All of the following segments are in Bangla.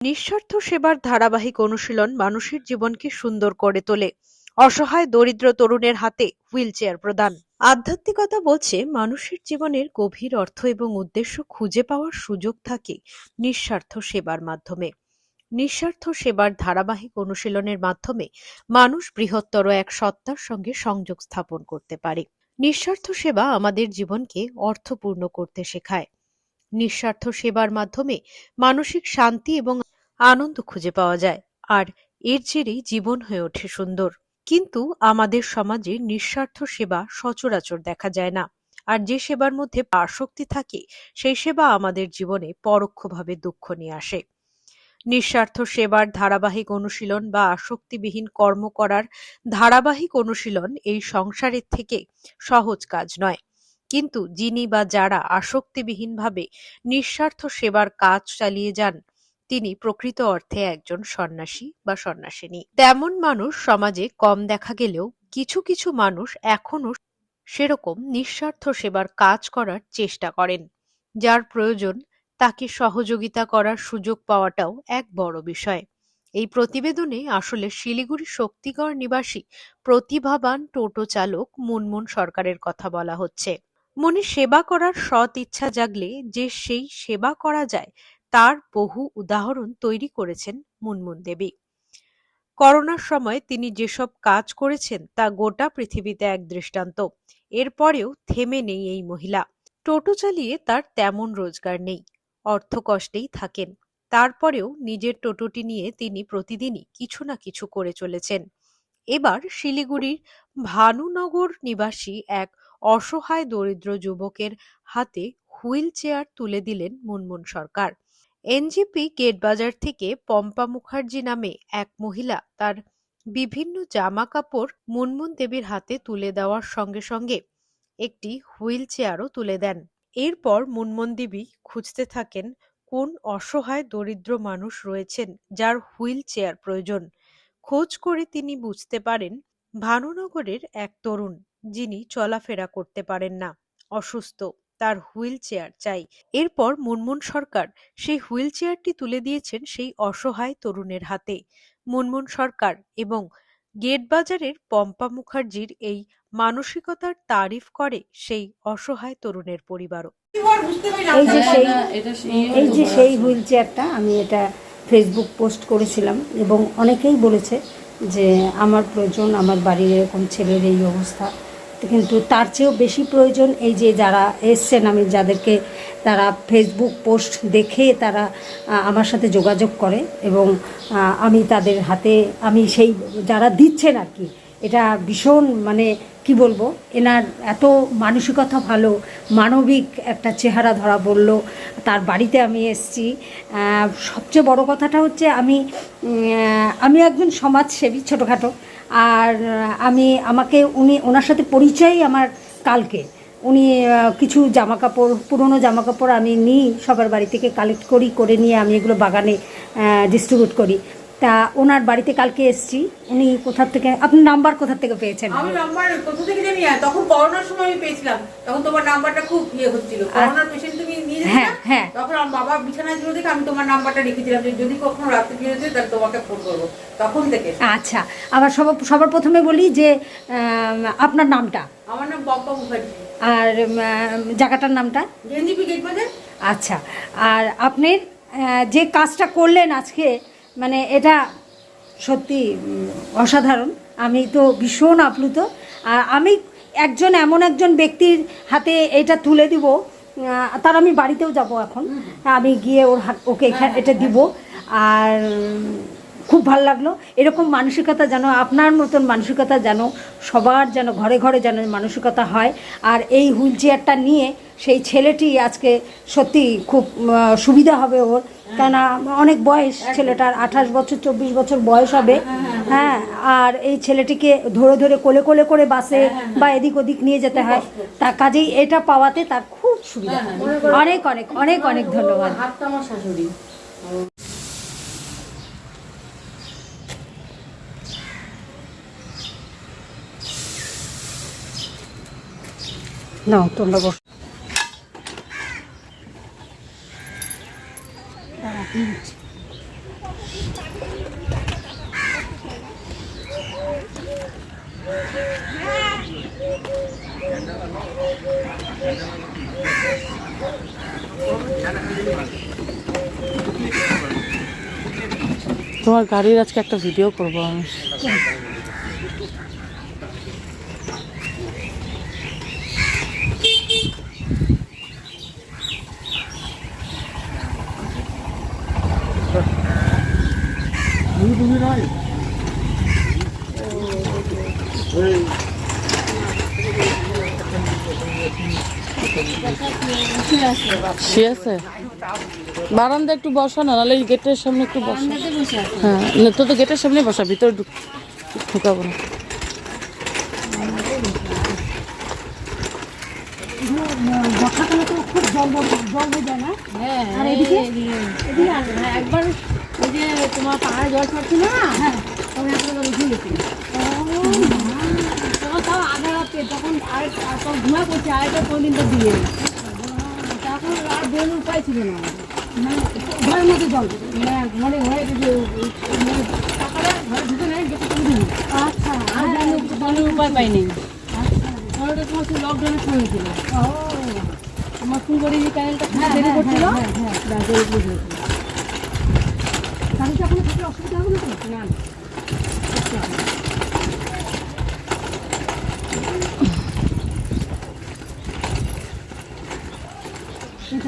নিঃস্বার্থ সেবার ধারাবাহিক অনুশীলন মানুষের জীবনকে সুন্দর করে তোলে। অসহায়, দরিদ্র তরুণের হাতে হুইলচেয়ার প্রদান। আধ্যাত্মিকতা বলছে মানুষের জীবনের গভীর অর্থ এবং উদ্দেশ্য খুঁজে পাওয়ার সুযোগ থাকে নিঃস্বার্থ সেবার মাধ্যমে। নিঃস্বার্থ সেবার ধারাবাহিক অনুশীলনের মাধ্যমে মানুষ বৃহত্তর এক সত্তার সঙ্গে সংযোগ স্থাপন করতে পারে। নিঃস্বার্থ সেবা আমাদের জীবনকে অর্থপূর্ণ করতে শেখায়। নিঃস্বার্থ সেবার মাধ্যমে মানসিক শান্তি এবং আনন্দ খুঁজে পাওয়া যায়। আর এর জেরেই জীবন হয়ে ওঠে সুন্দর। কিন্তু আমাদের সমাজে নিঃস্বার্থ সেবা সচরাচর দেখা যায় না। আর যে সেবার মধ্যে আসক্তি থাকে, সেই সেবা আমাদের জীবনে পরোক্ষভাবে দুঃখ নিয়ে আসে। নিঃস্বার্থ সেবার ধারাবাহিক অনুশীলন বা আসক্তিবিহীন কর্ম করার ধারাবাহিক অনুশীলন এই সংসারের থেকে সহজ কাজ নয়। কিন্তু যিনি বা যারা আসক্তিবিহীনভাবে নিঃস্বার্থ সেবার কাজ চালিয়ে যান তিনি প্রকৃত অর্থে একজন সন্ন্যাসী বা সন্ন্যাসিনী। তেমন মানুষ সমাজে কম দেখা গেলেও কিছু কিছু মানুষ এখনও সেরকম নিঃস্বার্থ সেবার কাজ করার চেষ্টা করেন, যার প্রয়োজন তাকে সহযোগিতা করার সুযোগ পাওয়াটাও এক বড় বিষয়। এই প্রতিবেদনে আসলে শিলিগুড়ি শক্তিগড় নিবাসী প্রতিভাবান টোটো চালক মুনমুন সরকারের কথা বলা হচ্ছে। মনে সেবা করার সৎ ইচ্ছা জাগলে যে সেই সেবা করা যায় তার বহু উদাহরণ তৈরি করেছেন মুনমুন দেবী। করোনার সময় তিনি যেসব কাজ করেছেন, তা গোটা পৃথিবীতে এক দৃষ্টান্ত। এরপরেও থেমে নেই এই মহিলা। টোটো চালিয়ে তার তেমন রোজগার নেই অর্থ কষ্টেই থাকেন। তারপরেও নিজের টোটোটি নিয়ে তিনি প্রতিদিনই কিছু না কিছু করে চলেছেন। এবার শিলিগুড়ির ভানুনগর নিবাসী এক অসহায় দরিদ্র যুবকের হাতে হুইল চেয়ার তুলে দিলেন মুনমুন সরকার। এনজিপি গেটবাজার থেকে পম্পা মুখার্জি নামে এক মহিলা তার বিভিন্ন জামা কাপড় মুনমুন দেবীর হাতে তুলে দেওয়ার সঙ্গে সঙ্গে একটি হুইল চেয়ারও তুলে দেন। এরপর মুনমুন দেবী খুঁজতে থাকেন কোন অসহায় দরিদ্র মানুষ রয়েছেন যার হুইল চেয়ার প্রয়োজন। খোঁজ করে তিনি বুঝতে পারেন ভানুনগরের এক তরুণ যিনি চলাফেরা করতে পারেন না, অসুস্থ। তার হুইল চেয়ার চাই। এরপর মুনমুন সরকার সেই হুইল চেয়ারটি তুলে দিয়েছেন সেই অসহায় তরুণের হাতে। মুনমুন সরকার এবং গেট বাজারের পম্পা মুখার্জির এই মানসিকতার তারিফ করে সেই অসহায় তরুণের পরিবারও। এই যে সেই, এই যে সেই হুইল চেয়ারটা আমি এটা ফেসবুক পোস্ট করেছিলাম এবং অনেকেই বলেছে যে, আমার প্রয়োজন, আমার বাড়ির এরকম ছেলের এই অবস্থা। কিন্তু তার চেয়েও বেশি প্রয়োজন এই যে যারা এসছেন, আমি যাদেরকে তারা ফেসবুক পোস্ট দেখে তারা আমার সাথে যোগাযোগ করে এবং আমি তাদের হাতে, আমি সেই যারা দিচ্ছেন আর কি, এটা ভীষণ মানে কি বলব, এনার এত মানসিকতা ভালো, মানবিক একটা চেহারা ধরা বলল তার বাড়িতে আমি এসছি। সবচেয়ে বড় কথাটা হচ্ছে আমি আমি একজন সমাজসেবী ছোটোখাটো আর আমি আমাকে উনি, ওনার সাথে পরিচয় আমার কালকে। উনি কিছু জামা কাপড় পুরনো জামা কাপড় আমি নিই, সবার বাড়ি থেকে কালেক্ট করি, করে নিয়ে আমি এগুলো বাগানে ডিস্ট্রিবিউট করি। তা ওনার বাড়িতে কালকে এসছি। উনি কোথার থেকে আপনার নাম্বার কোথার থেকে পেয়েছেন? আমি নাম্বার কোথা থেকে জানি না, তখন করোনার সময় আমি পেয়েছিলাম। তখন তোমার নাম্বারটা খুব ইয়ে হচ্ছিল। করোনার পেশেন্ট তুমি নিয়ে যেতে হ্যাঁ, হ্যাঁ। তখন আমার বাবা বিছানায় ছিল দেখে আমি তোমার নাম্বারটা রেখেছিলাম যে যদি কখনো রাত্রে বেরোতে তাহলে তোমাকে ফোন করব। তখন থেকে আচ্ছা আবার সবার সবার প্রথমে বলি যে আপনার নামটা? আমার নাম পম্পা মুখার্জি। আর জায়গাটার নামটা? এনজিপি গেট বাজার? আচ্ছা আর আপনি যে কাজটা করলেন আজকে মানে এটা সত্যি অসাধারণ। আমি তো ভীষণ আপ্লুত। আর আমি একজন এমন একজন ব্যক্তির হাতে এটা তুলে দিব তার আমি বাড়িতেও যাব এখন। আমি গিয়ে ওর ওকে এখানে এটা দিব। আর খুব ভালো লাগল। এরকম মানসিকতা যেন, আপনার মতন মানসিকতা যেন, সবার যেন, ঘরে ঘরে যেন মানসিকতা হয়। আর এই হুইল চেয়ারটা নিয়ে সেই ছেলেটি আজকে সত্যি খুব সুবিধা হবে ওর। কেননা অনেক বয়স ছেলেটার, আঠাশ বছর, চব্বিশ বছর বয়স হবে। হ্যাঁ আর এই ছেলেটিকে ধরে ধরে কোলে কোলে করে বাসে বা এদিক ওদিক নিয়ে যেতে হয়। তা কাজেই এটা পাওয়াতে তার খুব সুবিধা অনেক অনেক অনেক অনেক ধন্যবাদ। নাও, তোমরা বস। তোমার গাড়ির আজকে একটা ভিডিও করব আমি। সে আছে? বারান্দা একটু বসা না নাহলে গেটের সামনে একটু বসা। হ্যাঁ না, তো তো গেটের সামনে বসা ভিতরে ঢুকাবো না। বর্ষাকালে তো খুব জল জল হয়ে যায় না আর এদিকে এদিকে আসে না একবার ওই যে তোমার পাহাড়ে জল পড়ছিল না? হ্যাঁ তখন একবার উঠে গেছিল তখন তাও আধা রাতে তখন আর তখন ধোঁয়া করছে আরেকটা কোনদিন তো দিয়ে আর বেরোনোর উপায় ছিল না। মানে ঘরের মধ্যে জল মানে মনে হয় যে টাকাটা ঘরে ঢুকে নেয় গেটে তুলে দিই আচ্ছা আর জলের উপায় পাইনি ওটা তোমার সেই লকডাউনের সময় ছিল আমার থাকলে অসুবিধা হবে না? না Pedala, tokla, morene. Salah, munimata. Salah. Pangarami tokla. হ্যাঁ চুপ কর, বাবু বাবু এই যে এই যে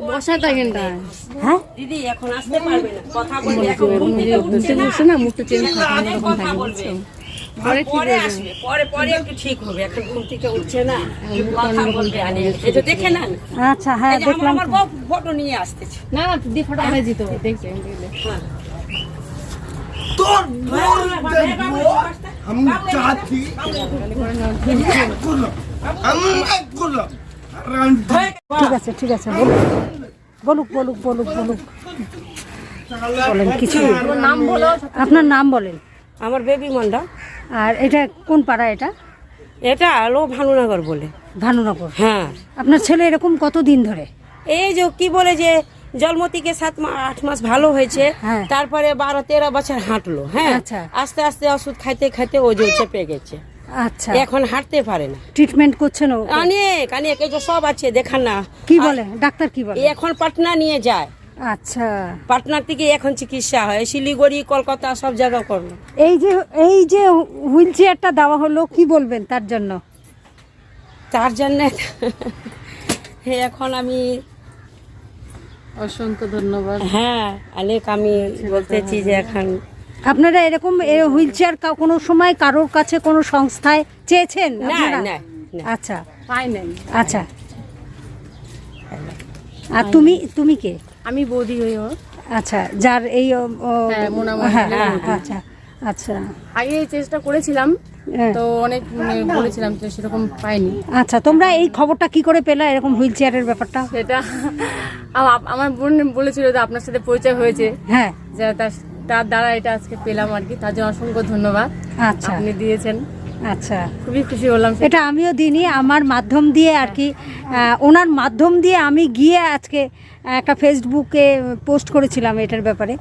বসা থাকেন হ্যাঁ দিদি এখন আসতে পারবে কথা মুখটা চেঞ্জ কথা বলবে পরে পরে আসবে পরে পরে একটু ঠিক হবে এখন থেকে উঠছে না কথা এটা দেখে না আচ্ছা হ্যাঁ ফটো নিয়ে আসতেছে না না ফটো আনে দিত দেখছেন আমি এক করলাম ঠিক আছে ঠিক আছে বলুক। বলুক বলুক বলুক বলেন কিছু। নাম বলো। আপনার নাম বলেন। আমার বেবি মন্ডা আর এটা কোন পাড়া এটা? এটা আলো ভানুনগর বলে। ভানুনগর। হ্যাঁ। আপনার ছেলে এরকম কত দিন ধরে? এই যে কি বলে যে জন্মতিকে সাত মাস আট মাস ভালো হয়েছে হ্যাঁ। তারপরে বারো তেরো বছর হাঁটলো হ্যাঁ। আচ্ছা। আস্তে আস্তে ওষুধ খাইতে খাইতে ওজন চেপে গেছে। আচ্ছা। এখন হাঁটতে পারে না। ট্রিটমেন্ট করছেন ও? অনেক অনেক এই যে সব আছে দেখান না। কি বলে? ডাক্তার কি বলে? এখন পাটনা নিয়ে যায়। আচ্ছা। পাটনার থেকে এখন চিকিৎসা হয় শিলিগুড়ি কলকাতা সব জায়গা করল। এই যে এই যে হুইল চেয়ারটা দেওয়া হলো কি বলবেন তার জন্য? তার জন্য এখন আমি অসংখ্য ধন্যবাদ। হ্যাঁ অনেক আমি বলতেছি যে এখন আপনারা এরকম হুইল চেয়ার কোনো সময় কারোর কাছে কোনো সংস্থায় চেয়েছেন আচ্ছা। আচ্ছা। আর তুমি তুমি কে? আমি বৌদি হই আচ্ছা যার এই হ্যাঁ, হ্যাঁ হ্যাঁ, আচ্ছা আচ্ছা। আগে চেষ্টা করেছিলাম। তো অনেক মানে বলেছিলাম যে সেরকম পাইনি। আচ্ছা তোমরা এই খবরটা কি করে পেলা এরকম হুইল চেয়ারের ব্যাপারটা? সেটা আমার বোন বলেছিল যে আপনার সাথে পরিচয় হয়েছে। হ্যাঁ। যে তার- তার দ্বারা এটা আজকে পেলাম আর কি। তার জন্য অসংখ্য ধন্যবাদ। আচ্ছা। আপনি দিয়েছেন। আচ্ছা। খুবই খুশি হলাম এটা আমিও দিইনি আমার মাধ্যম দিয়ে আর কি। ওনার মাধ্যম দিয়ে আমি গিয়ে আজকে একটা ফেসবুকে পোস্ট করেছিলাম এটার ব্যাপারে।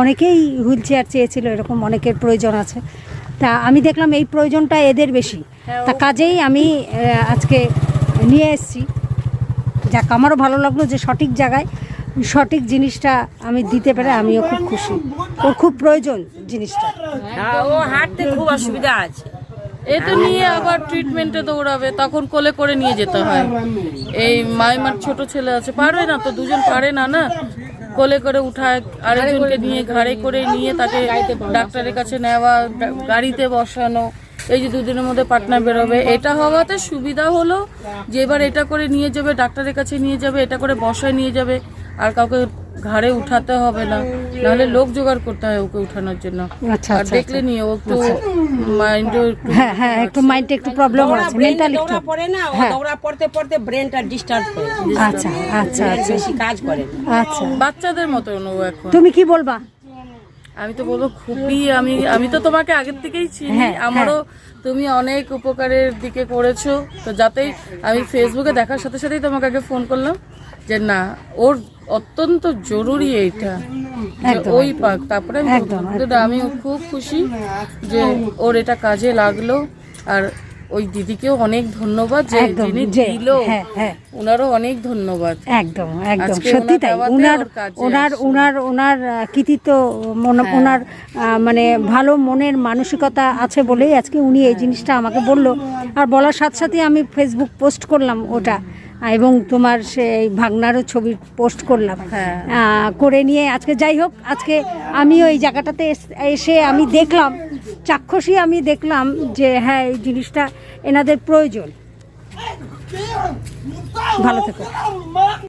অনেকেই হুইল চেয়ার চেয়েছিল এরকম অনেকের প্রয়োজন আছে। তা আমি দেখলাম এই প্রয়োজনটা এদের বেশি। তা কাজেই আমি আজকে নিয়ে এসেছি। যাক আমারও ভালো লাগল যে সঠিক জায়গায় সঠিক জিনিসটা আমি দিতে পারে আমিও খুব খুশি। ওর খুব প্রয়োজন জিনিসটা। হ্যাঁ, ও হাঁটতে খুব অসুবিধা আছে। এটা নিয়ে আবার ট্রিটমেন্টে দৌড়াবে তখন কোলে করে নিয়ে যেতে হয়। এই মাইমার ছোট ছেলে আছে পারবে না তো দুজন পারে না না? কোলে করে উঠায় আরেকজনকে নিয়ে ঘাড়ে করে নিয়ে তাকে ডাক্তারের কাছে নেওয়া গাড়িতে বসানো এই যে দুদিনের মধ্যে পাটনা বেরোবে। এটা হওয়াতে সুবিধা হলো যে এবার এটা করে নিয়ে যাবে ডাক্তারের কাছে নিয়ে যাবে এটা করে বসায় নিয়ে যাবে। আর কাউকে ঘাড়ে উঠাতে হবে না। নাহলে লোক জোগাড় করতে হয় ওকে উঠানোর জন্য। আচ্ছা আর আচ্ছা দেখলে নিয়ে ও একটু মাইন্ডও একটু হ্যাঁ হ্যাঁ একটু মাইন্ডে একটু প্রবলেম আছে মেন্টালি দৌড়া পড়ে না ও হ্যাঁ। দৌড়া পড়তে পড়তে ব্রেনটা ডিস্টার্ব করে। আচ্ছা আচ্ছা আচ্ছা। বেশি কাজ করে। আচ্ছা। বাচ্চাদের মতন ও এখন। তুমি কি বলবা? আমি তো বলব খুবই আমি আমি তো তোমাকে আগের থেকেই চিনি হ্যাঁ, আমারও তুমি অনেক উপকারের দিকে করেছ। তো যাতেই আমি ফেসবুকে দেখার সাথে সাথেই তোমাকে আগে ফোন করলাম যে না ওর অত্যন্ত জরুরি এইটা যে ওই পাক তারপরে আমি একদম, বলব। তো খুব খুশি যে ওর এটা কাজে লাগল। আর ওই দিদিকেও অনেক ধন্যবাদ যে যিনি দিল। হ্যাঁ হ্যাঁ। ওনারও অনেক ধন্যবাদ। একদম একদম সত্যি তাই। ওনার ওনার ওনার ওনার কৃতিত্ব হ্যাঁ। ওনার মানে ভালো মনের মানসিকতা আছে বলেই আজকে উনি এই জিনিসটা আমাকে বলল। আর বলার সাথে সাথে আমি ফেসবুক পোস্ট করলাম ওটা। এবং তোমার সেই ভাগনারও ছবি পোস্ট করলাম। হ্যাঁ। করে নিয়ে আজকে যাই হোক আজকে আমি ওই জায়গাটাতে এসে আমি দেখলাম চাক্ষুষই আমি দেখলাম যে হ্যাঁ এই জিনিসটা এনাদের প্রয়োজন। ভালো থেকো।